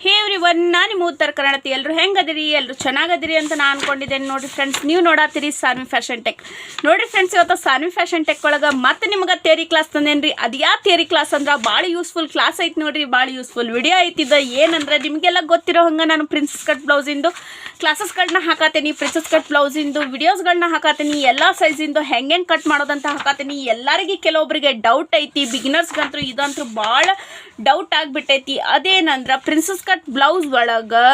হে every one ನಾನು ನಿಮ್ಮ ಉತ್ತರ ಕರ್ನಾಟಕ ಎಲ್ಲರೂ ಹೆಂಗದಿರಿ ಎಲ್ಲರೂ ಚೆನ್ನಾಗದಿರಿ ಅಂತ ನಾನು ಅನ್ಕೊಂಡಿದ್ದೇನೆ ನೋಡಿ ಫ್ರೆಂಡ್ಸ್ ನೀವು ನೋಡತ್ತೀರಿ ಸಾನ್ವಿ ಫ್ಯಾಷನ್ ಟೆಕ್ ನೋಡಿ ಫ್ರೆಂಡ್ಸ್ ಇವತ್ತು ಸಾನ್ವಿ ಫ್ಯಾಷನ್ ಟೆಕ್ ಒಳಗೆ ಮತ್ತೆ ನಿಮ್ಗೆ ಥಿಯರಿ ಕ್ಲಾಸ್ ತಂದೇನ್ರಿ? ಅದು ಯಾವ ಥೇರಿ ಕ್ಲಾಸ್ ಅಂದ್ರೆ? ಭಾಳ ಯೂಸ್ಫುಲ್ ಕ್ಲಾಸ್ ಐತಿ ನೋಡ್ರಿ ಭಾಳ ಯೂಸ್ಫುಲ್ ವಿಡಿಯೋ ಐತಿದ್ದ ಏನಂದ್ರೆ ನಿಮಗೆಲ್ಲ ಗೊತ್ತಿರೋ ಹಂಗೆ ನಾನು ಪ್ರಿನ್ಸಸ್ ಕಟ್ ಬ್ಲೌಸಿಂದು ಕ್ಲಾಸಸ್ಗಳನ್ನ ಹಾಕತ್ತೀನಿ ಪ್ರಿನ್ಸಸ್ ಕಟ್ ಬ್ಲೌಸಿಂದು ವಿಡಿಯೋಸ್ಗಳನ್ನ ಹಾಕತ್ತೀನಿ, ಎಲ್ಲ ಸೈಜಿಂದು ಹೆಂಗೆ ಹೆಂಗೆ ಕಟ್ ಮಾಡೋದಂತ ಹಾಕತ್ತೀನಿ. ಎಲ್ಲರಿಗೆ ಕೆಲವೊಬ್ಬರಿಗೆ ಡೌಟ್ ಐತಿ ಬಿಗಿನರ್ಸ್ಗಂತೂ ಇದಂತೂ ಭಾಳ ಡೌಟ್ ಆಗಿಬಿಟ್ಟೈತಿ. ಅದೇನಂದ್ರೆ ಪ್ರಿನ್ಸಸ್ ಕಟ್ ಬ್ಲೌಸ್ ಒಳಗೆ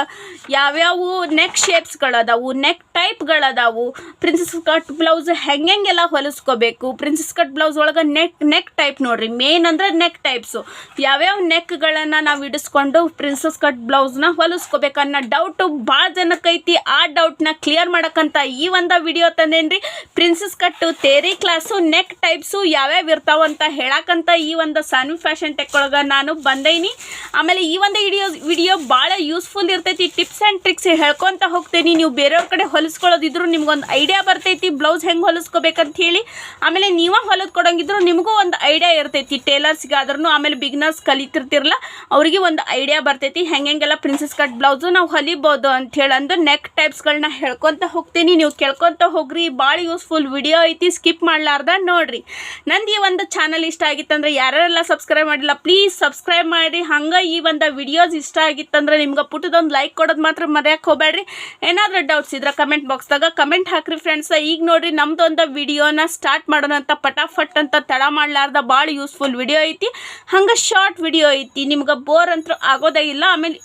ಯಾವ್ಯಾವ ನೆಕ್ ಶೇಪ್ಸ್ಗಳದಾವು ನೆಕ್ ಟೈಪ್ಗಳದಾವು ಪ್ರಿನ್ಸಸ್ ಕಟ್ ಬ್ಲೌಸ್ ಹೆಂಗೆಲ್ಲ ಹೊಲಿಸ್ಕೋಬೇಕು? ಪ್ರಿನ್ಸಸ್ ಕಟ್ ಬ್ಲೌಸ್ ಒಳಗೆ ನೆಕ್ ನೆಕ್ ಟೈಪ್ ನೋಡ್ರಿ. ಮೇನ್ ಅಂದ್ರೆ ನೆಕ್ ಟೈಪ್ಸು ಯಾವ್ಯಾವ ನೆಕ್ಗಳನ್ನು ನಾವು ಇಡಿಸ್ಕೊಂಡು ಪ್ರಿನ್ಸಸ್ ಕಟ್ ಬ್ಲೌಸ್ನ ಹೊಲಿಸ್ಕೋಬೇಕು ಅನ್ನೋ ಡೌಟು ಭಾಳ ಜನಕ್ಕೈತಿ ಆ ಡೌಟ್ನ ಕ್ಲಿಯರ್ ಮಾಡೋಕ್ಕಂಥ ಈ ಒಂದು ವಿಡಿಯೋ ತಂದೇನ್ರಿ. ಪ್ರಿನ್ಸಸ್ ಕಟ್ಟು ತೇರಿ ಕ್ಲಾಸು ನೆಕ್ ಟೈಪ್ಸು ಯಾವ್ಯಾವ ಇರ್ತಾವಂತ ಹೇಳಕ್ಕಂತ ಈ ಒಂದು ಸಾನ್ವಿ ಫ್ಯಾಷನ್ ಟೆಕ್ ಒಳಗೆ ನಾನು ಬಂದೈನಿ. ಆಮೇಲೆ ಈ ಒಂದು ವಿಡಿಯೋ ವಿಡಿಯೋ ಭಾಳ ಯೂಸ್ಫುಲ್ ಇರ್ತೈತಿ ಟಿಪ್ಸ್ ಆ್ಯಂಡ್ ಟ್ರಿಕ್ಸ್ ಹೇಳ್ಕೊತ ಹೋಗ್ತೀನಿ. ನೀವು ಬೇರೆಯವ್ರ ಕಡೆ ಹೊಲಿಸ್ಕೊಳ್ಳೋದಿದ್ರು ನಿಮ್ಗೊಂದು ಐಡಿಯಾ ಬರ್ತೈತಿ ಬ್ಲೌಸ್ ಹೆಂಗೆ ಹೊಲಿಸ್ಕೋಬೇಕಂತ ಹೇಳಿ. ಆಮೇಲೆ ನೀವೇ ಹೊಲಿದ್ ಕೊಡೋಂಗಿದ್ರು ನಿಮಗೂ ಒಂದು ಐಡಿಯಾ ಇರ್ತೈತಿ. ಟೇಲರ್ಸ್ಗೆ ಆದ್ರೂ ಆಮೇಲೆ ಬಿಗ್ನರ್ಸ್ ಕಲಿತಿರ್ತಿರಲ್ಲ ಅವ್ರಿಗೆ ಒಂದು ಐಡಿಯಾ ಬರ್ತೈತಿ. ಹೆಂಗೆಲ್ಲ ಪ್ರಿನ್ಸಸ್ ಕಟ್ ಬ್ಲೌಸು ನಾವು ಹೊಲಿಬೋದು ಅಂತ ಅಂದು ನೆಕ್ ಟೈಪ್ಸ್ಗಳನ್ನ ಹೇಳ್ಕೊತ ಹೋಗ್ತೀನಿ. ನೀವು ಕೇಳ್ಕೊತ ಹೋಗ್ರಿ. ಭಾಳ ಯೂಸ್ಫುಲ್ ವಿಡಿಯೋ ಐತಿ ಸ್ಕಿಪ್ ಮಾಡಲಾರ್ದ ನೋಡ್ರಿ. ನಂದು ಈ ಒಂದು ಚಾನಲ್ ಇಷ್ಟ ಆಗಿತ್ತಂದ್ರೆ ಯಾರೆಲ್ಲ ಸಬ್ಸ್ಕ್ರೈಬ್ ಮಾಡಿಲ್ಲ ಪ್ಲೀಸ್ ಸಬ್ಸ್ಕ್ರೈಬ್ ಮಾಡಿ. ಹಂಗೆ ಈ ಒಂದು ವಿಡಿಯೋಸ್ ಇಷ್ಟ ಆಗಿತ್ತಂದ್ರೆ ನಿಮ್ಗೆ ಪುಟ್ಟದೊಂದು ಲೈಕ್ ಕೊಡೋದು ಮಾತ್ರ ಮರೆಯಕ್ಕೆ ಹೋಗ್ಬೇಡ್ರಿ. ಏನಾದರೂ ಡೌಟ್ಸ್ ಇದ್ರೆ ಕಮೆಂಟ್ ಬಾಕ್ಸ್ದಾಗ ಕಮೆಂಟ್ ಹಾಕ್ರಿ ಫ್ರೆಂಡ್ಸ್ ಈಗ ನೋಡ್ರಿ ನಮ್ದೊಂದು ವಿಡಿಯೋನ ಸ್ಟಾರ್ಟ್ ಮಾಡೋಣ ಅಂತ ಪಟಾಫಟ್ ಅಂತ ತಡ ಮಾಡ್ಲಾರ್ದ ಭಾಳ ಯೂಸ್ಫುಲ್ ವಿಡಿಯೋ ಐತಿ. ಹಂಗೆ ಶಾರ್ಟ್ ವಿಡಿಯೋ ಐತಿ. ನಿಮ್ಗೆ ಬೋರ್ ಅಂತೂ ಆಗೋದೇ ಇಲ್ಲ. ಆಮೇಲೆ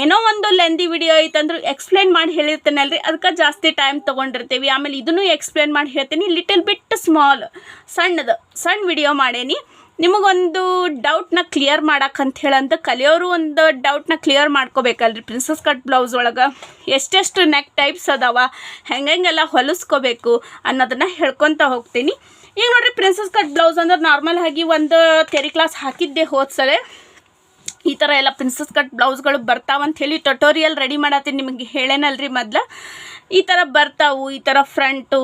ಏನೋ ಒಂದು ಲೆಂದಿ ವಿಡಿಯೋ ಐತಂದ್ರೆ ಎಕ್ಸ್ಪ್ಲೇನ್ ಮಾಡಿ ಹೇಳಿರ್ತೇನಲ್ರಿ. ಅದಕ್ಕೆ ಜಾಸ್ತಿ ಟೈಮ್ ತೊಗೊಂಡಿರ್ತೀವಿ. ಆಮೇಲೆ ಇದನ್ನು ಎಕ್ಸ್ಪ್ಲೇನ್ ಮಾಡಿ ಹೇಳ್ತೀನಿ. ಲಿಟಲ್ ಬಿಟ್ ಸ್ಮಾಲ್ ಸಣ್ಣದು ಸಣ್ಣ ವಿಡಿಯೋ ಮಾಡೇನಿ. ನಿಮಗೊಂದು ಡೌಟ್ನ ಕ್ಲಿಯರ್ ಮಾಡಕ್ಕಂತ ಹೇಳಂತ ಕಲಿಯೋರು ಒಂದು ಡೌಟ್ನ ಕ್ಲಿಯರ್ ಮಾಡ್ಕೋಬೇಕಲ್ರಿ ಪ್ರಿನ್ಸಸ್ ಕಟ್ ಬ್ಲೌಸ್ ಒಳಗೆ. ಎಷ್ಟೆಷ್ಟು ನೆಕ್ ಟೈಪ್ಸ್ ಅದಾವ ಹೆಂಗೆಲ್ಲ ಹೊಲಿಸ್ಕೋಬೇಕು ಅನ್ನೋದನ್ನು ಹೇಳ್ಕೊತ ಹೋಗ್ತೀನಿ. ಈಗ ನೋಡಿರಿ ಪ್ರಿನ್ಸಸ್ ಕಟ್ ಬ್ಲೌಸ್ ಅಂದ್ರೆ ನಾರ್ಮಲ್ ಆಗಿ ಒಂದು ತೆರಿ ಕ್ಲಾಸ್ ಹಾಕಿದ್ದೆ ಹೋದ್ಸಲೆ ಈ ಥರ ಎಲ್ಲ ಪ್ರಿನ್ಸಸ್ ಕಟ್ ಬ್ಲೌಸ್ಗಳು ಬರ್ತಾವಂತ ಹೇಳಿ ಟೊಟೋರಿಯಲ್ ರೆಡಿ ಮಾಡತ್ತೀನಿ ನಿಮಗೆ ಹೇಳೇನಲ್ರಿ ಮೊದ್ಲು. ಈ ಥರ ಬರ್ತಾವು, ಈ ಥರ ಫ್ರಂಟು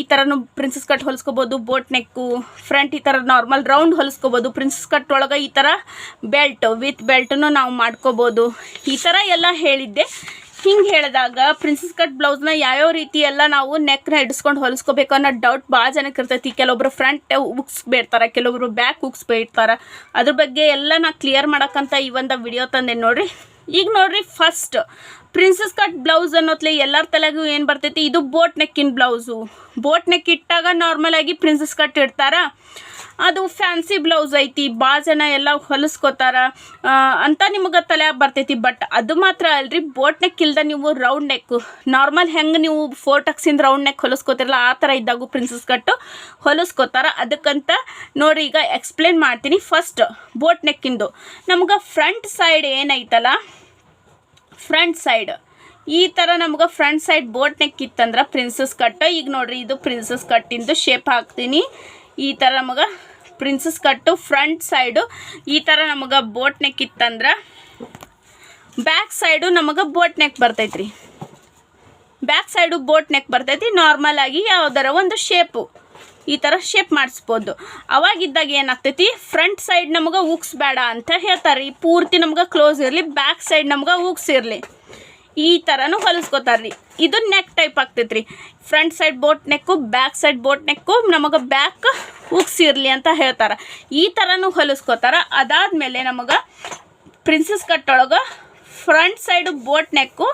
ಈ ಥರನೂ ಪ್ರಿನ್ಸಸ್ ಕಟ್ ಹೊಲಿಸ್ಕೋಬೋದು ಬೋಟ್ ನೆಕ್ಕು ಫ್ರಂಟ್ ಈ ಥರ ನಾರ್ಮಲ್ ರೌಂಡ್ ಹೊಲಿಸ್ಕೋಬೋದು ಪ್ರಿನ್ಸಸ್ ಕಟ್ ಒಳಗೆ ಈ ಥರ ಬೆಲ್ಟ್ ವಿತ್ ಬೆಲ್ಟನ್ನು ನಾವು ಮಾಡ್ಕೋಬೋದು. ಈ ಥರ ಎಲ್ಲ ಹೇಳಿದ್ದೆ. ಹಿಂಗೆ ಹೇಳಿದಾಗ ಪ್ರಿನ್ಸಸ್ ಕಟ್ ಬ್ಲೌಸ್ನ ಯಾವ್ಯಾವ ರೀತಿ ಎಲ್ಲ ನಾವು ನೆಕ್ನ ಹಿಡಿಸ್ಕೊಂಡು ಹೊಲಿಸ್ಕೋಬೇಕು ಅನ್ನೋ ಡೌಟ್ ಭಾಳ ಜನಕ್ಕೆ ಇರ್ತೈತಿ. ಕೆಲವೊಬ್ರು ಫ್ರಂಟ್ ಉಕ್ಸ್ ಬೇಡ್ತಾರೆ, ಕೆಲವೊಬ್ರು ಬ್ಯಾಕ್ ಉಕ್ಸ್ ಬೇಡ್ತಾರೆ. ಅದ್ರ ಬಗ್ಗೆ ಎಲ್ಲ ನಾ ಕ್ಲಿಯರ್ ಮಾಡೋಕ್ಕಂತ ಈ ಒಂದು ವಿಡಿಯೋ ತಂದೆ ನೋಡ್ರಿ. ಈಗ ನೋಡ್ರಿ ಫಸ್ಟ್ ಪ್ರಿನ್ಸಸ್ ಕಟ್ ಬ್ಲೌಸ್ ಅನ್ನೋತ್ಲೆ ಎಲ್ಲರ ತಲೆಗೂ ಏನು ಬರ್ತೈತಿ? ಇದು ಬೋಟ್ ನೆಕ್ಕಿನ ಬ್ಲೌಸು ಬೋಟ್ ನೆಕ್ ಇಟ್ಟಾಗ ನಾರ್ಮಲ್ ಆಗಿ ಪ್ರಿನ್ಸಸ್ ಕಟ್ ಇಡ್ತಾರ. ಅದು ಫ್ಯಾನ್ಸಿ ಬ್ಲೌಸ್ ಐತಿ ಭಾಳ ಜನ ಎಲ್ಲ ಹೊಲಿಸ್ಕೋತಾರ. ಅಂತ ನಿಮಗೆ ತಲೆ ಬರ್ತೈತಿ. ಬಟ್ ಅದು ಮಾತ್ರ ಅಲ್ರಿ ಬೋಟ್ ನೆಕ್ ಇಲ್ದ ನೀವು ರೌಂಡ್ ನೆಕ್ ನಾರ್ಮಲ್ ಹೆಂಗೆ ನೀವು ಫೋರ್ ಟಕ್ಸಿಂದ ರೌಂಡ್ ನೆಕ್ ಹೊಲಿಸ್ಕೋತಿರಲ್ಲ, ಆ ಥರ ಇದ್ದಾಗೂ ಪ್ರಿನ್ಸಸ್ ಕಟ್ಟು ಹೊಲಿಸ್ಕೋತಾರ. ಅದಕ್ಕಂತ ನೋಡಿ ಈಗ ಎಕ್ಸ್ಪ್ಲೇನ್ ಮಾಡ್ತೀನಿ. ಫಸ್ಟ್ ಬೋಟ್ ನೆಕ್ಕಿಂದು ನಮ್ಗೆ ಫ್ರಂಟ್ ಸೈಡ್ ಏನೈತಲ್ಲ ಫ್ರಂಟ್ ಸೈಡ್ ಈ ಥರ ನಮ್ಗೆ ಫ್ರಂಟ್ ಸೈಡ್ ಬೋಟ್ ನೆಕ್ ಇತ್ತಂದ್ರೆ ಪ್ರಿನ್ಸಸ್ ಕಟ್ ಈಗ ನೋಡ್ರಿ, ಇದು ಪ್ರಿನ್ಸಸ್ ಕಟ್ಟಿಂದು ಶೇಪ್ ಹಾಕ್ತೀನಿ. ಈ ಥರ ನಮಗೆ ಪ್ರಿನ್ಸಸ್ ಕಟ್ಟು ಫ್ರಂಟ್ ಸೈಡು ಈ ಥರ ನಮಗೆ ಬೋಟ್ ನೆಕ್ ಇತ್ತಂದ್ರೆ ಬ್ಯಾಕ್ ಸೈಡು ನಮಗೆ ಬೋಟ್ ನೆಕ್ ಬರ್ತೈತ್ರಿ. ಬ್ಯಾಕ್ ಸೈಡು ಬೋಟ್ ನೆಕ್ ಬರ್ತೈತಿ. ನಾರ್ಮಲ್ ಆಗಿ ಯಾವ್ದಾರ ಒಂದು ಶೇಪು ಈ ಥರ ಶೇಪ್ ಮಾಡಿಸ್ಬೋದು. ಅವಾಗಿದ್ದಾಗ ಏನಾಗ್ತೈತಿ? ಫ್ರಂಟ್ ಸೈಡ್ ನಮಗೆ ಉಕ್ಸ್ ಬೇಡ ಅಂತ ಹೇಳ್ತಾರೆ ಈ ಪೂರ್ತಿ ನಮ್ಗೆ ಕ್ಲೋಸ್ ಇರಲಿ. ಬ್ಯಾಕ್ ಸೈಡ್ ನಮ್ಗೆ ಉಕ್ಸ್ ಇರಲಿ. ಈ ಥರನೂ ಹೊಲಿಸ್ಕೋತಾರೆ ರೀ. ಇದು ನೆಕ್ ಟೈಪ್ ಆಗ್ತೈತೆ ರೀ front side boat neck back side boat neck ನಮಗೆ ಬ್ಯಾಕ್ ಉಕ್ಸ್ ಇರಲಿ ಅಂತ ಹೇಳ್ತಾರೆ. ಈ ಥರನೂ ಹೊಲಿಸ್ಕೋತಾರೆ. ಅದಾದಮೇಲೆ ನಮಗೆ ಪ್ರಿನ್ಸಸ್ ಕಟ್ಟೊಳಗೆ ಫ್ರಂಟ್ ಸೈಡು ಬೋಟ್ ನೆಕ್ಕು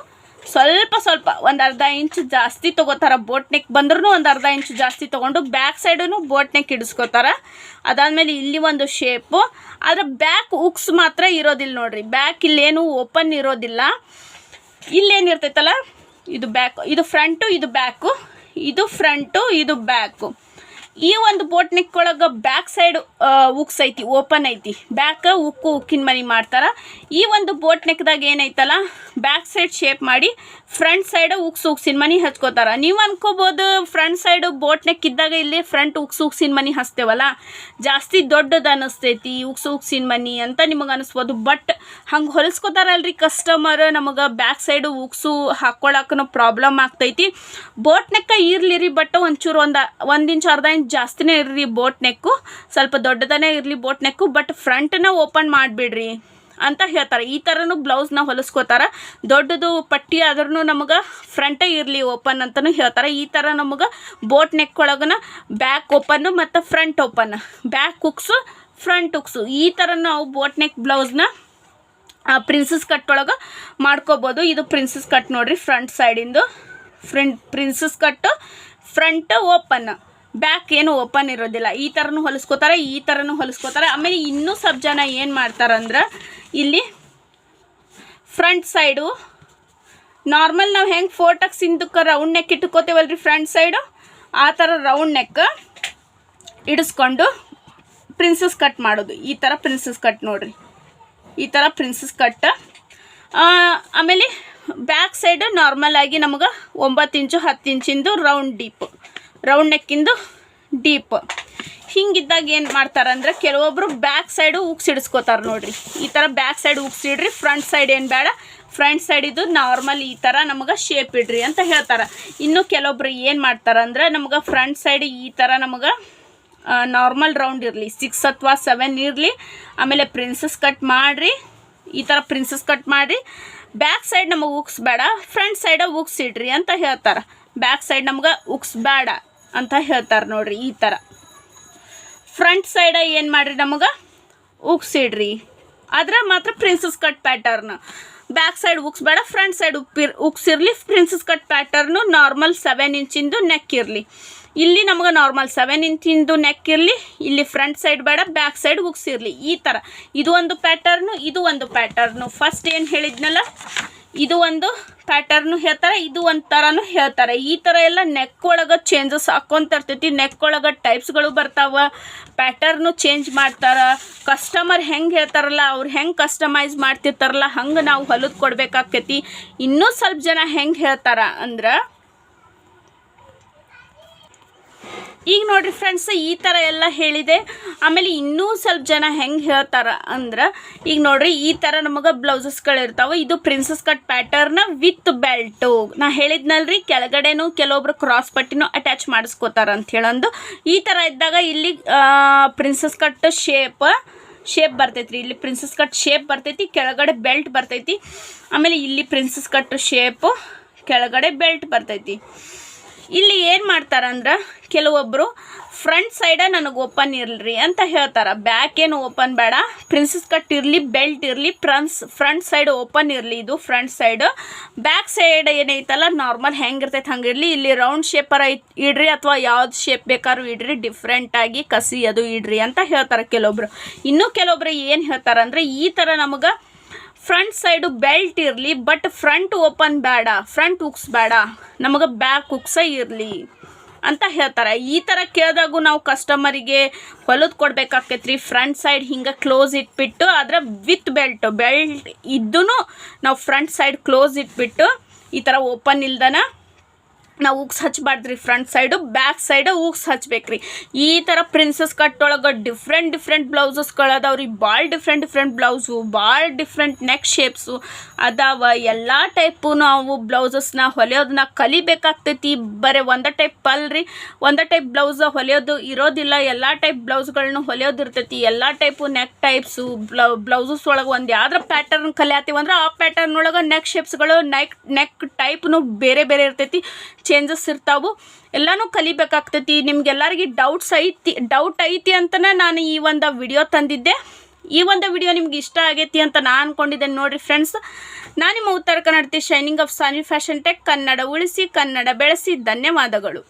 ಸ್ವಲ್ಪ ಸ್ವಲ್ಪ ಒಂದು ಅರ್ಧ ಇಂಚ್ ಜಾಸ್ತಿ ತೊಗೋತಾರೆ. ಬೋಟ್ ನೆಕ್ ಬಂದ್ರೂ ಒಂದು ಅರ್ಧ ಇಂಚ್ ಜಾಸ್ತಿ ತೊಗೊಂಡು ಬ್ಯಾಕ್ ಸೈಡೂ ಬೋಟ್ ನೆಕ್ ಇಡಿಸ್ಕೋತಾರ. ಅದಾದಮೇಲೆ ಇಲ್ಲಿ ಒಂದು ಶೇಪು ಆದರೆ ಬ್ಯಾಕ್ ಉಕ್ಸ್ ಮಾತ್ರ ಇರೋದಿಲ್ಲ ನೋಡ್ರಿ. ಬ್ಯಾಕ್ ಇಲ್ಲೇನು ಓಪನ್ ಇರೋದಿಲ್ಲ. ಇಲ್ಲೇನಿರ್ತೈತಲ್ಲ? ಇದು ಬ್ಯಾಕ್ ಇದು ಫ್ರಂಟು ಇದು ಬ್ಯಾಕು ಇದು ಫ್ರಂಟು ಇದು ಬ್ಯಾಕು ಈ ಒಂದು boat neck back side hooks ಐತಿ ಓಪನ್ ಐತಿ. ಬ್ಯಾಕ್ ಉಕ್ಕು, ಉಕ್ಕಿನ ಮನಿ ಮಾಡ್ತಾರ. ಈ ಒಂದು ಬೋಟ್ ನೆಕ್ದಾಗ ಏನೈತಲ್ಲ ಬ್ಯಾಕ್ ಸೈಡ್ ಶೇಪ್ ಮಾಡಿ ಫ್ರಂಟ್ ಸೈಡ್ ಉಕ್ಸ್, ಉಕ್ಸಿನ ಮನಿ ಹಚ್ಕೋತಾರ. ನೀವು ಅನ್ಕೋಬೋದು ಫ್ರಂಟ್ ಸೈಡು ಬೋಟ್ ನೆಕ್ ಇದ್ದಾಗ ಇಲ್ಲಿ ಫ್ರಂಟ್ ಉಕ್ಸ್, ಉಕ್ಸಿನ ಮನಿ ಹಚ್ತೇವಲ್ಲ? ಜಾಸ್ತಿ ದೊಡ್ಡದು ಅನಿಸ್ತೈತಿ, ಉಕ್ಸ್, ಉಕ್ಸಿನ ಮನಿ ಅಂತ ನಿಮಗೆ ಅನಿಸ್ಬೋದು. ಬಟ್ ಹಂಗೆ ಹೊಲಿಸ್ಕೋತಾರಲ್ರಿ ಕಸ್ಟಮರ್ ನಮಗೆ ಬ್ಯಾಕ್ ಸೈಡು ಉಕ್ಸು ಹಾಕ್ಕೊಳಕ್ಕೂ ಪ್ರಾಬ್ಲಮ್ ಆಗ್ತೈತಿ. ಬೋಟ್ ನೆಕ್ಕ ಇರ್ಲಿರಿ ಬಟ್ ಒಂಚೂರು ಒಂದು ಒಂದು ಇಂಚು, ಅರ್ಧ ಇಂಚ್ ಜಾಸ್ತಿನೇ ಇರಲಿ ಬೋಟ್ ನೆಕ್ಕು ಸ್ವಲ್ಪ ದೊಡ್ಡದನೇ ಇರಲಿ ಬೋಟ್ ನೆಕ್ಕು ಬಟ್ ಫ್ರಂಟನ್ನ ಓಪನ್ ಮಾಡಿಬಿಡ್ರಿ ಅಂತ ಹೇಳ್ತಾರೆ. ಈ ಥರನೂ ಬ್ಲೌಸ್ನ ಹೊಲಿಸ್ಕೋತಾರೆ. ದೊಡ್ಡದು ಪಟ್ಟಿ ಆದ್ರೂ ನಮಗೆ ಫ್ರಂಟೇ ಇರಲಿ ಓಪನ್ ಅಂತಲೂ ಹೇಳ್ತಾರೆ. ಈ ಥರ ನಮಗೆ ಬೋಟ್ ನೆಕ್ ಒಳಗನ ಬ್ಯಾಕ್ ಓಪನ್ನು ಮತ್ತು front open back hooks front hooks ಈ ಥರ ನಾವು ಬೋಟ್ ನೆಕ್ ಬ್ಲೌಸ್ನ ಪ್ರಿನ್ಸಸ್ ಕಟ್ ಒಳಗೆ ಮಾಡ್ಕೋಬೋದು. ಇದು ಪ್ರಿನ್ಸಸ್ ಕಟ್ ನೋಡ್ರಿ front ಸೈಡಿಂದು front princess cut front open back ಏನು ಓಪನ್ ಇರೋದಿಲ್ಲ. ಈ ಥರನೂ ಹೊಲಿಸ್ಕೋತಾರೆ, ಈ ಥರನೂ ಹೊಲಿಸ್ಕೋತಾರೆ. ಆಮೇಲೆ ಇನ್ನೂ ಸ್ವಲ್ಪ ಜನ ಏನು ಮಾಡ್ತಾರಂದ್ರೆ ಇಲ್ಲಿ ಫ್ರಂಟ್ ಸೈಡು ನಾರ್ಮಲ್ ನಾವು ಹೆಂಗೆ ಫೋಟಕ್ಕೆ ಸಿಂಧಕ್ಕೆ ರೌಂಡ್ ನೆಕ್ ರೀ ಫ್ರಂಟ್ ಸೈಡು ಆ ಥರ ರೌಂಡ್ ನೆಕ್ ಇಡಿಸ್ಕೊಂಡು ಪ್ರಿನ್ಸಸ್ ಕಟ್ ಮಾಡೋದು. ಈ ಥರ ಪ್ರಿನ್ಸಸ್ ಕಟ್ ನೋಡ್ರಿ. ಈ ಥರ ಪ್ರಿನ್ಸಸ್ ಕಟ್ ಆಮೇಲೆ ಬ್ಯಾಕ್ ಸೈಡು ನಾರ್ಮಲ್ ಆಗಿ ನಮಗೆ ಒಂಬತ್ತು ಇಂಚು ಹತ್ತು ಇಂಚಿಂದು ರೌಂಡ್ ಡೀಪ್ ರೌಂಡ್ ನೆಕ್ಕಿಂದು ಡೀಪ್ ಹಿಂಗಿದ್ದಾಗ ಏನು ಮಾಡ್ತಾರೆ ಅಂದ್ರೆ ಕೆಲವೊಬ್ರು ಬ್ಯಾಕ್ ಸೈಡು ಉಗ್ಸಿಡಿಸ್ಕೋತಾರೆ ನೋಡ್ರಿ. ಈ ಥರ ಬ್ಯಾಕ್ ಸೈಡ್ ಉಗ್ಸಿಡ್ರಿ ಫ್ರಂಟ್ ಸೈಡ್ ಏನು ಬೇಡ. ಫ್ರಂಟ್ ಸೈಡ್ ಇದು ನಾರ್ಮಲ್ ಈ ಥರ ನಮಗೆ ಶೇಪ್ ಇಡ್ರಿ ಅಂತ ಹೇಳ್ತಾರೆ. ಇನ್ನು ಕೆಲವೊಬ್ರು ಏನು ಮಾಡ್ತಾರೆ ಅಂದ್ರೆ ನಮ್ಗೆ ಫ್ರಂಟ್ ಸೈಡ್ ಈ ಥರ ನಮಗೆ ನಾರ್ಮಲ್ ರೌಂಡ್ ಇರಲಿ. ಸಿಕ್ಸ್ ಅಥವಾ ಸೆವೆನ್ ಇರಲಿ. ಆಮೇಲೆ ಪ್ರಿನ್ಸಸ್ ಕಟ್ ಮಾಡಿರಿ. ಈ ಥರ ಪ್ರಿನ್ಸಸ್ ಕಟ್ ಮಾಡಿರಿ. ಬ್ಯಾಕ್ ಸೈಡ್ ನಮಗೆ ಉಕ್ಸ್ ಬೇಡ ಫ್ರಂಟ್ ಸೈಡ ಉಕ್ಸ್ ಇಡ್ರಿ ಅಂತ ಹೇಳ್ತಾರೆ. ಬ್ಯಾಕ್ ಸೈಡ್ ನಮ್ಗೆ ಉಕ್ಸ್ ಬೇಡ. ಅಂತ ಹೇಳ್ತಾರೆ ನೋಡ್ರಿ ಈ ಥರ ಫ್ರಂಟ್ ಸೈಡ ಏನು ಮಾಡಿರಿ ನಮಗೆ? ಉಕ್ಸಿಡ್ರಿ ಆದ್ರೆ ಮಾತ್ರ princess cut pattern back side hooks ಬೇಡ ಫ್ರಂಟ್ ಸೈಡ್ ಉಪ್ಪಿರ್ ಉಕ್ಸಿರಲಿ princess cut pattern normal seven ಇಂಚಿಂದು neck ಇರಲಿ. ಇಲ್ಲಿ ನಮಗೆ ನಾರ್ಮಲ್ ಸೆವೆನ್ ಇಂಚಿಂದು ನೆಕ್ ಇರಲಿ, ಇಲ್ಲಿ ಫ್ರಂಟ್ ಸೈಡ್ ಬೇಡ ಬ್ಯಾಕ್ ಸೈಡ್ ಉಕ್ಸಿರಲಿ ಈ ಥರ ಇದು ಒಂದು ಪ್ಯಾಟರ್ನು ಇದು ಒಂದು ಪ್ಯಾಟರ್ನು ಫಸ್ಟ್ ಏನು ಹೇಳಿದ್ನಲ್ಲ? ಇದು ಒಂದು ಪ್ಯಾಟರ್ನು ಹೇಳ್ತಾರೆ, ಇದು ಒಂದು ಹೇಳ್ತಾರೆ. ಈ ಥರ ಎಲ್ಲ ನೆಕ್ ಒಳಗೆ ಚೇಂಜಸ್ ಹಾಕ್ಕೊಂತ ಇರ್ತೈತಿ. ನೆಕ್ ಒಳಗೆ ಟೈಪ್ಸ್ಗಳು ಬರ್ತಾವ. ಪ್ಯಾಟರ್ನು ಚೇಂಜ್ ಮಾಡ್ತಾರೆ. ಕಸ್ಟಮರ್ ಹೆಂಗೆ ಹೇಳ್ತಾರಲ್ಲ, ಅವ್ರು ಹೆಂಗೆ ಕಸ್ಟಮೈಸ್ ಮಾಡ್ತಿರ್ತಾರಲ್ಲ, ಹಂಗೆ ನಾವು ಹೊಲದ್ ಕೊಡಬೇಕಾಕೈತಿ ಇನ್ನೂ ಸ್ವಲ್ಪ ಜನ ಹೆಂಗೆ ಹೇಳ್ತಾರ ಅಂದ್ರೆ ಈಗ ನೋಡ್ರಿ ಫ್ರೆಂಡ್ಸ್ ಈ ಥರ ಎಲ್ಲ ಹೇಳಿದೆ. ಆಮೇಲೆ ಇನ್ನೂ ಸ್ವಲ್ಪ ಜನ ಹೆಂಗೆ ಹೇಳ್ತಾರ ಅಂದ್ರೆ, ಈಗ ನೋಡ್ರಿ ಈ ಥರ ನಮಗೆ ಬ್ಲೌಸಸ್ಗಳಿರ್ತಾವೆ ಇದು princess cut pattern with belt ನಾ ಹೇಳಿದ್ನಲ್ರಿ, ಕೆಳಗಡೆನೂ ಕೆಲವೊಬ್ರು ಕ್ರಾಸ್ ಪಟ್ಟಿನೂ ಅಟ್ಯಾಚ್ ಮಾಡಿಸ್ಕೋತಾರ ಅಂತ ಹೇಳಂದು. ಈ ಥರ ಇದ್ದಾಗ ಇಲ್ಲಿ ಪ್ರಿನ್ಸಸ್ ಕಟ್ ಶೇಪ್ ಶೇಪ್ ಬರ್ತೈತಿ ಇಲ್ಲಿ ಪ್ರಿನ್ಸಸ್ ಕಟ್ ಶೇಪ್ ಬರ್ತೈತಿ, ಕೆಳಗಡೆ ಬೆಲ್ಟ್ ಬರ್ತೈತಿ. ಆಮೇಲೆ ಇಲ್ಲಿ ಪ್ರಿನ್ಸಸ್ ಕಟ್ ಶೇಪು ಕೆಳಗಡೆ ಬೆಲ್ಟ್ ಬರ್ತೈತಿ. ಇಲ್ಲಿ ಏನು ಮಾಡ್ತಾರಂದ್ರೆ ಕೆಲವೊಬ್ಬರು ಫ್ರಂಟ್ ಸೈಡ ನನಗೆ ಓಪನ್ ಇರಲಿ ಅಂತ ಹೇಳ್ತಾರೆ. ಬ್ಯಾಕ್ ಏನು ಓಪನ್ ಬೇಡ. ಪ್ರಿನ್ಸಸ್ ಕಟ್ ಇರಲಿ ಬೆಲ್ಟ್ ಇರಲಿ ಫ್ರಂಟ್ಸ್ ಫ್ರಂಟ್ ಸೈಡ್ ಓಪನ್ ಇರಲಿ. ಇದು ಫ್ರಂಟ್ ಸೈಡ್ ಬ್ಯಾಕ್ ಸೈಡ್ ಏನೈತಲ್ಲ ನಾರ್ಮಲ್ ಹೆಂಗಿರ್ತೈತೆ ಹಂಗೆ ಇರಲಿ ಇಲ್ಲಿ ರೌಂಡ್ ಶೇಪರ ಇಡ್ರಿ ಅಥವಾ ಯಾವ್ದು ಶೇಪ್ ಬೇಕಾದ್ರೂ ಇಡ್ರಿ. ಡಿಫ್ರೆಂಟಾಗಿ ಕಸಿ ಅದು ಇಡ್ರಿ ಅಂತ ಹೇಳ್ತಾರೆ ಕೆಲವೊಬ್ರು. ಇನ್ನೂ ಕೆಲವೊಬ್ರು ಏನು ಹೇಳ್ತಾರೆ ಅಂದರೆ ಈ ಥರ ನಮಗೆ ಫ್ರಂಟ್ ಸೈಡು ಬೆಲ್ಟ್ ಇರಲಿ ಬಟ್ ಫ್ರಂಟ್ ಓಪನ್ ಬೇಡ ಫ್ರಂಟ್ ಉಕ್ಸ್ ಬೇಡ. ನಮಗೆ ಬ್ಯಾಕ್ ಉಕ್ಸೇ ಇರಲಿ ಅಂತ ಹೇಳ್ತಾರೆ. ಈ ಥರ ಕೇಳಿದಾಗೂ ನಾವು ಕಸ್ಟಮರಿಗೆ ಹೊಲದ್ ಕೊಡ್ಬೇಕಾಕೈತ್ರಿ ಫ್ರಂಟ್ ಸೈಡ್ ಹಿಂಗೆ ಕ್ಲೋಸ್ ಇಟ್ಬಿಟ್ಟು, ಆದರೆ ವಿತ್ ಬೆಲ್ಟ್ ಬೆಲ್ಟ್ ಇದ್ದೂ ನಾವು ಫ್ರಂಟ್ ಸೈಡ್ ಕ್ಲೋಸ್ ಇಟ್ಬಿಟ್ಟು ಈ ಥರ ಓಪನ್ ಇಲ್ದನ ನಾವು hooks ಹಚ್ಬಾರ್ದ್ರಿ front side back side hooks ಹಚ್ಬೇಕ್ರಿ. ಈ ಥರ ಪ್ರಿನ್ಸಸ್ ಕಟ್ ಒಳಗೆ ಡಿಫ್ರೆಂಟ್ ಡಿಫ್ರೆಂಟ್ ಬ್ಲೌಸಸ್ಗಳು ರೀ. ಭಾಳ ಡಿಫ್ರೆಂಟ್ ಡಿಫ್ರೆಂಟ್ ಬ್ಲೌಸು ಭಾಳ ಡಿಫ್ರೆಂಟ್ ನೆಕ್ ಶೇಪ್ಸು ಅದಾವ. ಎಲ್ಲ ಟೈಪು ನಾವು ಬ್ಲೌಸಸ್ನ ಹೊಲಿಯೋದನ್ನ ಕಲಿಬೇಕಾಗ್ತೈತಿ. ಬರೀ ಒಂದೇ ಟೈಪ್ ಅಲ್ರಿ. ಒಂದೇ ಟೈಪ್ ಬ್ಲೌಸ್ ಹೊಲಿಯೋದು ಇರೋದಿಲ್ಲ. ಎಲ್ಲ ಟೈಪ್ ಬ್ಲೌಸ್ಗಳನ್ನ ಹೊಲಿಯೋದು ಇರ್ತೈತಿ ಎಲ್ಲ type neck types blouse blouses ಒಳಗೆ ಒಂದು ಯಾವ್ದ್ರ ಪ್ಯಾಟರ್ನ್ ಕಲಿಯತ್ತೀವಿ ಅಂದ್ರೆ ಆ ಪ್ಯಾಟರ್ನ್ ಒಳಗೆ ನೆಕ್ ಶೇಪ್ಸ್ಗಳು ನೆಕ್ ನೆಕ್ ಟೈಪ್ನು ಬೇರೆ ಬೇರೆ ಇರ್ತೈತಿ. ಚೇಂಜಸ್ ಇರ್ತಾವು. ಎಲ್ಲನೂ ಕಲಿಬೇಕಾಗ್ತೈತಿ. ನಿಮ್ಗೆಲ್ಲರಿಗೆ ಡೌಟ್ಸ್ ಐತಿ ಡೌಟ್ ಐತಿ ಅಂತಲೇ ನಾನು ಈ ಒಂದು ವಿಡಿಯೋ ತಂದಿದ್ದೆ. ಈ ಒಂದು ವಿಡಿಯೋ ನಿಮ್ಗೆ ಇಷ್ಟ ಆಗೈತಿ ಅಂತ ನಾನು ಅಂದ್ಕೊಂಡಿದ್ದೇನೆ ನೋಡಿರಿ ಫ್ರೆಂಡ್ಸ್ ನಾನು ನಿಮ್ಮ ಉತ್ತರ ಕನ್ನಡತಿ shining of Sani fashion tech Kannada ಉಳಿಸಿ, ಕನ್ನಡ ಬೆಳೆಸಿ, ಧನ್ಯವಾದಗಳು.